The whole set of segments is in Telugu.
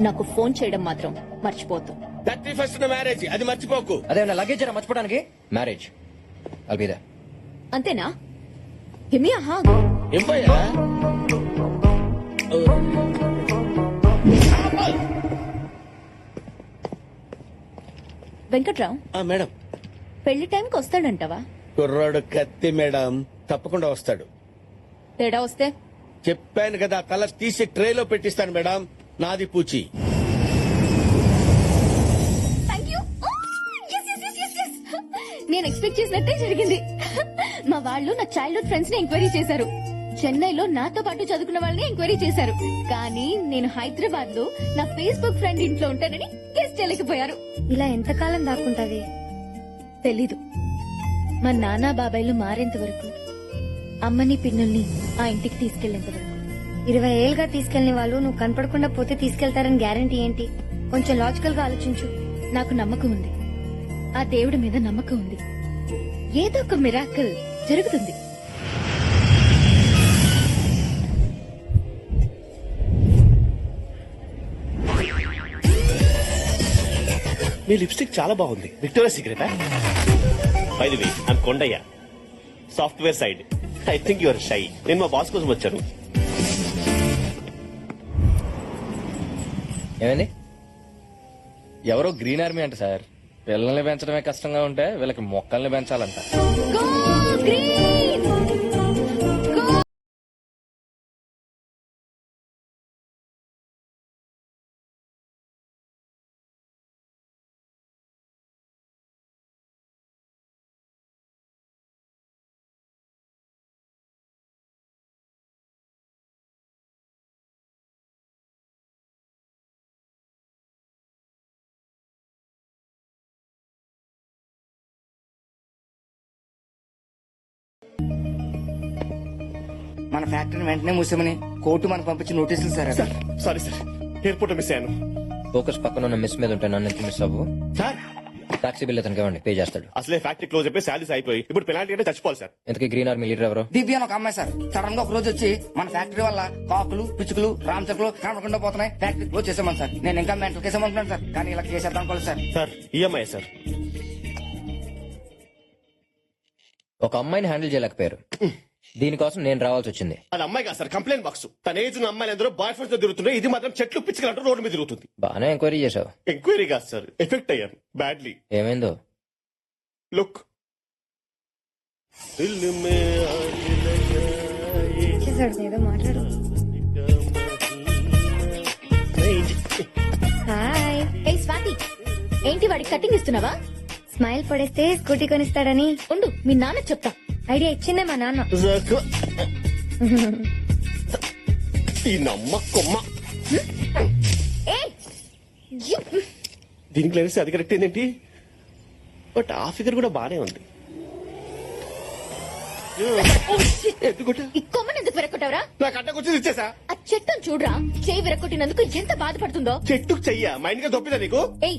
నాకు ఫోన్ చేయడం మాత్రం మర్చిపోద్దు థర్టీ ఫస్ట్ మ్యారేజ్ అది మర్చిపోకు. అదే లగేజ్ మర్చిపోవడానికి? మ్యారేజ్ అల్బిదా అంతేనా? హిమి ఆహా. ఎంపయ్యా వెంకట్రావు మేడం. పెళ్ళి టైంకి వస్తాడంటావా? కుర్రాడు కత్తి మేడం. తప్పకుండా వస్తాడు. తేడా వస్తే? చెప్పాను కదా తల తీసి ట్రేలో పెట్టిస్తాను మేడం. నాది పూచి. యూ నేను ఎక్స్పెక్ట్ చేసినట్టే జరిగింది. మా వాళ్ళు నా చైల్డ్హుడ్ ఫ్రెండ్స్ని ఎంక్వైరీ చేశారు. చెన్నైలో నాతో పాటు చదువుకున్న వాళ్ళని ఎంక్వైరీ చేశారు. కానీ నేను హైదరాబాద్లో నా ఫేస్బుక్ ఫ్రెండ్ ఇంట్లో ఉంటానని గెస్ట్ చేయలేకపోయారు. ఇలా ఎంతకాలం దాక్కుంటది తెలీదు. మా నాన్న బాబాయ్లు మారేంత వరకు అమ్మని పిన్నుల్ని ఆ ఇంటికి తీసుకెళ్ళేంత వరకు. ఇరవై ఏళ్ళుగా తీసుకెళ్ళిన వాళ్ళు నువ్వు కనపడకుండా పోతే తీసుకెళ్తారని గ్యారంటీ ఏంటి? కొంచెం లాజికల్గా ఆలోచించు. నాకు నమ్మకం ఉంది. ఆ దేవుడి మీద నమ్మకం ఉంది. ఏదో ఒక మిరాకల్ జరుగుతుంది. మీ లిప్స్టిక్ చాలా బాగుంది. Victoria secret? By the way I'm Kondayya software side I think your shy నేను మా బాస్ కోసం వచ్చాను. ఏమని ఎవరో గ్రీన్ ఆర్మీ అంట సార్. పిల్లల్ని పెంచడమే కష్టంగా ఉంటే వీళ్ళకి మొక్కల్ని పెంచాలంట. మన ఫ్యాక్టరీని వెంటనే మూసామని కోర్టు మనకు పంపించి నోటీసులు సార్ అవి. సారీ సార్ ఎయిర్పోర్ట్ మిస్ అయ్యాను. ఫోకస్ పక్కన ఉన్న మిస్ మీద ఉంటే నన్ను ఎందుకు మిస్ అవ్వు? సార్! టాక్సీ బిల్ అతనికి ఇవ్వండి. పే చేస్తాడు. అసలే ఫ్యాక్టరీ క్లోజ్ అయిపోయి శాలరీస్ అయిపోయి ఇప్పుడు పెనాల్టీ అంటే చచ్చిపోవాలి సార్. ఇంతకీ గ్రీన్ ఆర్మీ లీడర్ ఎవరు? దివ్య అని ఒక అమ్మాయి సార్. సడన్గా ఒక రోజు వచ్చి మన ఫ్యాక్టరీ వల్ల కాకులు పిచ్చుకలు రామచకులు కనపడకుండా పోతున్నాయి. ఫ్యాక్టరీ క్లోజ్ చేసామని సార్. నేను ఇంకా మెంటల్ కేసామనుకున్నాను సార్? కానీ ఇలా చేసేద్దాం అనుకోలేదు సార్. Sir EMI sir. ఒక అమ్మాయిని హ్యాండిల్ చేయలేకపోయారు. దీనికోసం నేను రావాల్సి వచ్చింది. అది అమ్మాయి కాదు సార్ కంప్లైంట్ బాక్స్. తన ఏజ్ ఉన్న అమ్మాయిలు అందరూ బాయ్ ఫ్రెండ్స్తో తిరుగుతున్నాయి ఇది మాత్రం చెట్లు పిచ్చుకలంటూ రోడ్డు మీద తిరుగుతుంది. బాగానే ఎంక్వైరీ చేశావు. ఎంక్వైరీ కాదు సార్ ఎఫెక్ట్ అయ్యాను బ్యాడ్లీ ఏమైందో? లుక్ చేశాడు ఏదో మాట్లాడు. హాయ్. ఏ స్వాతి. ఏంటి వాడికి కటింగ్ ఇస్తున్నావా? స్మైల్ పడేస్తే స్కూటీ కొనిస్తాడని. ఉండు మీ నాన్న చెప్తా. ఐడియా ఇచ్చిందే మా నాన్న. ఈ నమ్మ కొమ్మ. దీనికి లేని అది కరెక్ట్ ఏంటి? బట్ ఆ ఫిగర్ కూడా బానే ఉంది. ఎందుకుంటా ఈ కొమ్మని ఎందుకు విరక్కొట్టావరా? నాకు అడ్డకొచ్చింది ఇచ్చేసా? ఆ చెట్టును చూడరా చేయి విరక్కొట్టినందుకు ఎంత బాధపడుతుందో? చెట్టుకు చెయ్య? మైండ్గా దొప్పిదా నీకు? ఏయ్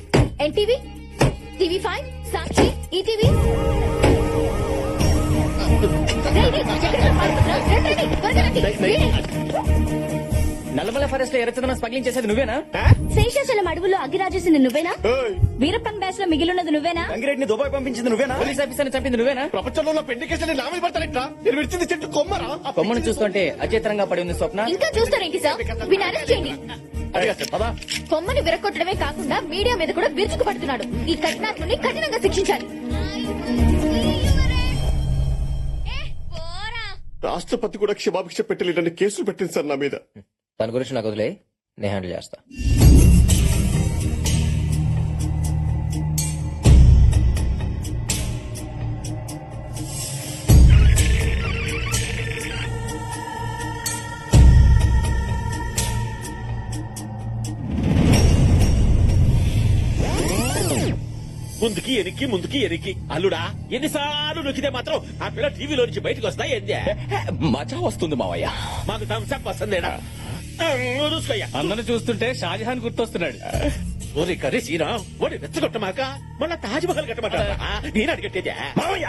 NTV TV five Sakshi ETV. Nallamala ఫారెస్ట్లో ఎర్రచందనం స్మగ్లింగ్ చేసేది నువ్వేనా? శేషాచలం అడవుల్లో అగ్గిరాజేసింది నువ్వేనా? వీరప్పన్ బ్యాచ్లో మిగిలిన్నది నువ్వేనా? గంగిరెడ్డిని దుబాయ్ పంపించింది నువ్వేనా? పోలీస్ ఆఫీసర్ చంపింది నువ్వేనా? ప్రపంచంలో ఉన్న పెండి కేసులు నా మీద పడతానట్రా నేను విడిచింది చెట్టు కొమ్మరా? కొమ్మను చూస్తుంటే అచేతనంగా పడి ఉంది స్వప్న. ఇంకా చూస్తారేంటి సార్? వీని అరెస్ట్ చేయండి. కొమ్మని విరగొట్టడమే కాకుండా మీడియా మీద కూడా విరుచుకు పడుతున్నాడు ఈ కఠినాత్ముని కఠినంగా శిక్షించాలి. రాష్ట్రపతి కూడా క్షమాభిక్ష పెట్టలేదని కేసులు పెట్టింది సార్ నా మీద. దాని గురించి నాకు వదిలే నేను హ్యాండిల్ చేస్తా. ముందుకి ఎనికి ముందుకి ఎనికి. అల్లుడా ఎన్నిసార్లు నొక్కితే మాత్రం ఆ పిల్ల టీవీలో నుంచి బయటకు వస్తా ఏందే? మజా వస్తుంది మావయ్య. మాకు థమ్స్అప్ వస్తుందేడా చూసుకోయ్యా అందరిని చూస్తుంటే షాజహాన్ గుర్తొస్తున్నాడు. ఓరి కర్రీ శ్రీరామ్ ఓడి రెచ్చగొట్టమాక? మళ్ళా తాజ్ మహల్ కట్టమాట నేను అడిగట్టేదే. మావయ్య!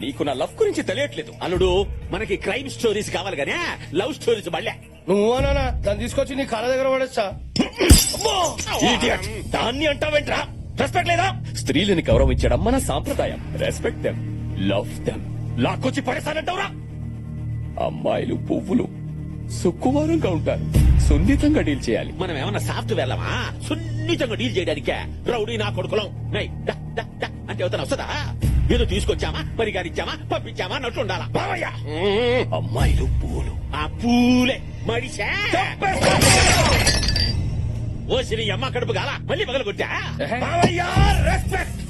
నీకు నా లవ్ గురించి తెలియట్లేదు. అల్లుడు మనకి క్రైమ్ స్టోరీస్ కావాలి గానే లవ్ స్టోరీస్ మళ్ళా. నువ్వు అనా దాన్ని తీసుకొచ్చి నీ కాళ్ళ దగ్గర పడేస్తా దాన్ని అంటావేంట్రా? రెస్పెక్ట్ లేదా? స్త్రీలని గౌరవించడం మన సాంప్రదాయం. రెస్పెక్ట్ దెమ్ లవ్ దెమ్ లాక్కొచ్చి పడేసానంటావురా అమ్మాయిలు పువ్వులు సుక్కువారంగా ఉంటారు. సున్నితంగా డీల్ చేయాలి. మనం ఏమన్నా సాఫ్ట్ వెళ్ళమా? సున్నితంగా డీల్ చేయడానికే. రౌడీ నా కొడుకులం. నై, అంటే అవుతాను వస్తుందా? ఏదో తీసుకొచ్చామా? పరిగారిచ్చామా? పంపించామా? అన్నట్టు ఉండాలా? బావయ్య! అమ్మాయిలు పువ్వులు. ఆ పూలే. మడిసా. ఓ శ్రీ అమ్మ కడుపు గాల? మళ్ళీ మొదలు కొట్టా బావయ్య రెస్పెక్ట్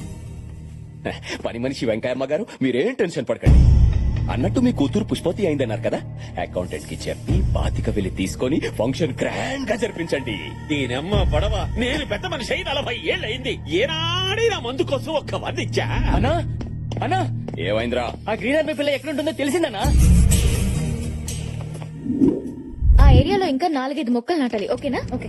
పని మనిషి వెంకయ్యమ్మ గారు మీరేం టెన్షన్ పడకండి. అన్నట్టు మీ కూతురు పుష్పతి అయిందన్నారు కదా? అకౌంటెంట్కి చెప్పి బాతిక వెళ్ళి తీసుకొని ఫంక్షన్ గ్రాండ్గా జరిపించండి. దీనమ్మ పడవ నేను పెద్ద మనిషి అయి నలభై ఏళ్ళయింది. ఏనాడే నా మందు కోసం ఒక్క వంద ఇచ్చా? అన్నా అన్నా. ఏమైందిరా? ఆ గ్రీన్ ఆర్మీ పిల్ల ఎక్కడుంటుందో తెలిసిందనా ఆ ఏరియాలో ఇంకా నాలుగైదు మొక్కలు నాటాలి. ఓకేనా? Okay.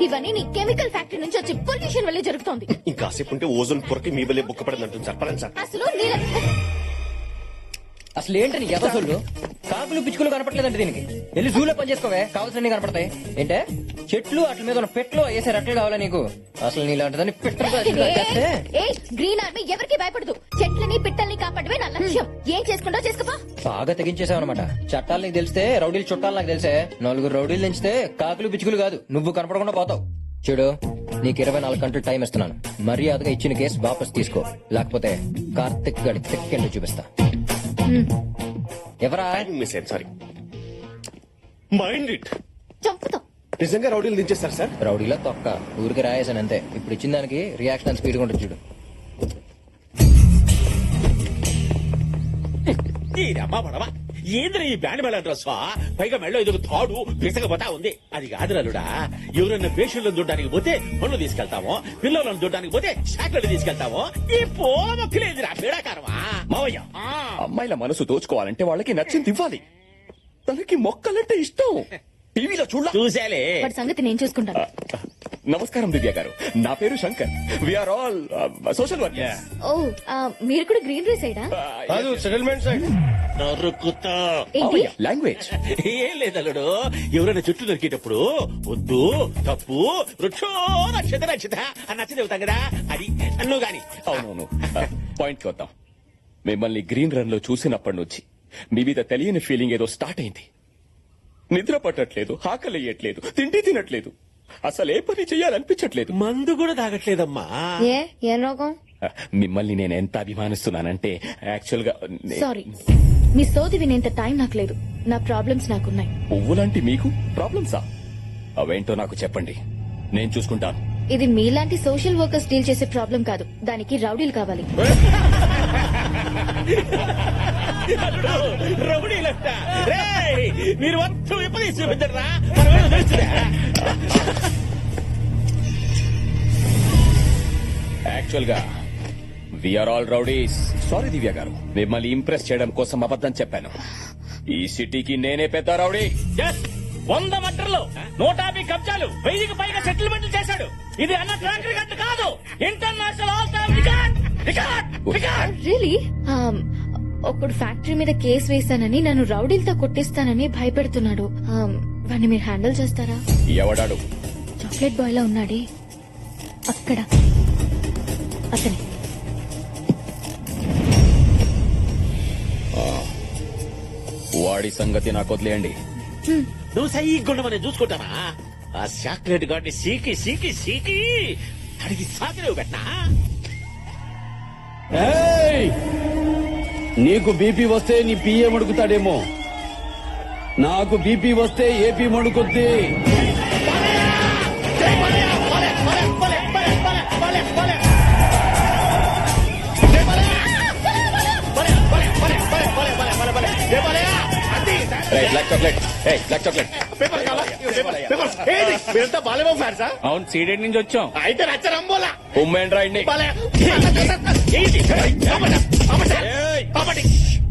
ఇవన్నీ నీ కెమికల్ ఫ్యాక్టరీ నుంచి వచ్చి పొల్యూషన్ వల్లే జరుగుతోంది. ఇంకాసేపు ఉంటే ఓజోన్ పొరకి మీ వల్లే బుక్క పడిందంటుంది సార్. పదండి సార్. అసలు నీళ్ళ అసలు ఏంటని ఎదసొల్లు కాకులు పిచ్చుకలు కనపట్లేదంటే దీనికి. వెళ్ళి జూలో పని చేసుకోవే కావాల్సినవి కనపడతాయి. ఏంటే? చెట్లు అట్ల మీద ఉన్న పెట్లు వేసే రెట్లు కావాలా నీకు? అసలు నీలాంటిదని ఏ గ్రీన్ ఆర్మీ ఎవరికి భయపడదు. చెట్లని పిట్టల్ని కాపాడమే నా లక్ష్యం. ఏం చేసుకుంటో చేసుకోపా. బాగా తెగించేసావు అనమాట చట్టాలు నీకు తెలిస్తే రౌడీలు చుట్టాలు నాకు తెలిసే. నలుగురు రౌడీలు తెంచితే కాకులు పిచ్చుకలు కాదు. నువ్వు కనపడకుండా పోతావు. చూడు నీకు ఇరవై నాలుగు గంటలు టైం ఇస్తున్నాను. మర్యాదగా ఇచ్చిన కేసు వాపస్ తీసుకో. లేకపోతే కార్తిక్ గడి తెక్కెండు చూపిస్తా. ఎవరా? టైమింగ్ మిస్ అయింది సారీ మైండ్ ఇట్ చంపుతాం. నిజంగా రౌడీలు దించేస్తారు సార్ రౌడీలో తొక్క. ఊరికి రాయేసాను అంతే. ఇప్పుడు ఇచ్చిన దానికి రియాక్షన్ స్పీడ్ ఉంటుంది చూడు. దీనమ్మ పడవ. ఏంద్ర ఈ బ్యాండ్ మేళ డ్రెస్ పైగా మెళ్ళో ఇదొక తాడు పిసకపోతా ఉంది. అది కాదురాలుడా ఎవరన్నా పేషెంట్లను చూడడానికి పోతే పనులు తీసుకెళ్తాము పిల్లలను చూడడానికి పోతే షాట్లను తీసుకెళ్తాము ఈ పోమొక్కలేదురా పీడాకారమా? మావయ్య. ఆ. అమ్మాయిల మనసు దోచుకోవాలంటే వాళ్ళకి నచ్చింది ఇవ్వాలి. తనకి మొక్కలంటే ఇష్టం. టీవీలో చూడ చూసేలే సంగతి నేను చూసుకుంటాను. నమస్కారం దివ్య గారు. నా పేరు Shankar. We are all social worker ఓ ఆ, మీరు కూడా గ్రీన్ రైస్ సైడా కాదు సెటిల్మెంట్ సైడ్ నరుకుతా. ఏంటి? లాంగ్వేజ్ ఏం లేదల్లుడు ఎవరైనా చుట్టూ దొరికేటప్పుడు వద్దు తప్పు వృక్షో నక్షత నక్షత అని నచ్చ చెబుతాం కదా. అది నువ్వు గాని. అవునవును పాయింట్కి వద్దాం. మిమ్మల్ని గ్రీన్ రన్లో చూసినప్పటి నుంచి మీ మీద తెలియని ఫీలింగ్ ఏదో స్టార్ట్ అయింది. నిద్ర పట్టట్లేదు ఆకలియట్లేదు తిండి తినట్లేదు. అసలు ఏ పని చేయాలనిపించట్లేదు మందు కూడా తాగట్లేదమ్మా. ఏ? ఏం రోగం? మిమ్మల్ని నేను ఎంత అభిమానిస్తున్నానంటే యాక్చువల్గా సారీ. మీ సోది వినేంత టైం నాకు లేదు. నా ప్రాబ్లమ్స్ నాకున్నాయి. పువ్వులాంటి మీకు ప్రాబ్లమ్సా? అవేంటో నాకు చెప్పండి. నేను చూసుకుంటాను. ఇది మీలాంటి సోషల్ వర్కర్స్ డీల్ చేసే ప్రాబ్లం కాదు. దానికి రౌడీలు కావాలి. రౌడీలంట రేయ్, మీరు మొత్తం విపరీత చూపించరా? తెలుసురా యాక్చువల్గా we are all rowdies. Sorry Divya గారు. మిమ్మల్ని ఇంప్రెస్ చేయడం కోసం అబద్ధం చెప్పాను. ఈ సిటీకి నేనే పెద్ద రౌడీ. Yes, వంద మటర్లు నూట యాభై కబ్జాలు వెయ్యికి పైగా సెటిల్మెంట్లు చేశాడు. ఇది అన్న ట్రాక్ రికార్డ్ కాదు. International all time record record record really ఒకడు ఫ్యాక్టరీ మీద కేసు వేశానని నన్ను రౌడీలతో కొట్టిస్తానని భయపెడుతున్నాడు. వాడిని మీరు హ్యాండిల్ చేస్తారా? ఎవడాడు? చాక్లెట్ బాయ్ లా ఉన్నాడే. అక్కడ. అతని. వాడి సంగతి నాకు వదిలేయండి. నువ్వు సైగుండ మనం చూసుకుంటావా? ఆ చాక్లెట్ గాడిని సీకి సీకి సీకి అడిగి సాకిలేవు పెట్టనా నీకు బీపీ వస్తే నీ పిఏ మడుకుతాడేమో. నాకు బీపీ వస్తే ఏపీ మడుకుద్ది. బ్లాక్ చాక్లెట్ బ్లాక్ చాక్లెట్ మీరంతా బాలేమో ఫ్యాన్సా అవును సీడెడ్ నుంచి వచ్చాం. అయితే రచ్చరంబోలా ఉమ్మేండి